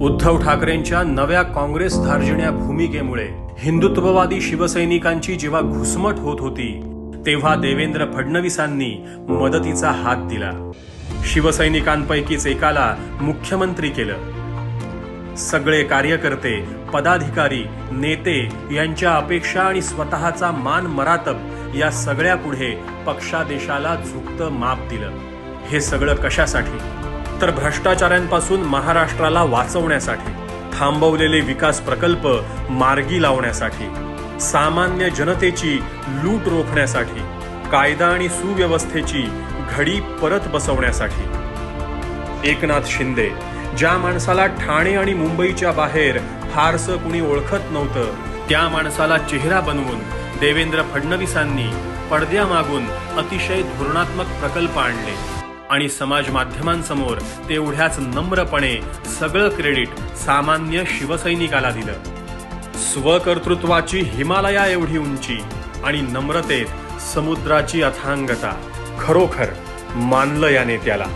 उद्धव ठाकरेंच्या नव्या काँग्रेस धार्जिण्या भूमिकेमुळे हिंदुत्ववादी शिवसैनिकांची जेव्हा घुसमट होत होती तेव्हा देवेंद्र फडणवीसांनी मदतीचा हात दिला. शिवसैनिकांपैकीच एकाला मुख्यमंत्री केलं. सगळे कार्यकर्ते पदाधिकारी नेते यांच्या अपेक्षा आणि स्वतःचा मान मरातब या सगळ्या पुढे पक्षादेशाला झुकतं माप दिलं. हे सगळं कशासाठी? तर भ्रष्टाचाऱ्यांपासून महाराष्ट्राला वाचवण्यासाठी थांबवलेले विकास प्रकल्प मार्गी लावण्यासाठी सामान्य जनतेची लूट रोखण्यासाठी कायदा आणि सुव्यवस्थेची घडी परत बसवण्यासाठी. एकनाथ शिंदे ज्या माणसाला ठाणे आणि मुंबईच्या बाहेर फारसं कुणी ओळखत नव्हतं त्या माणसाला चेहरा बनवून देवेंद्र फडणवीसांनी पडद्यामागून अतिशय धोरणात्मक प्रकल्प आणले. आणि समाज माध्यमांसमोर तेवढ्याच नम्रपणे सगळं क्रेडिट सामान्य शिवसैनिकाला दिलं. स्वकर्तृत्वाची हिमालया एवढी उंची आणि नम्रतेत समुद्राची अथांगता खरोखर मानलं या नेत्याला.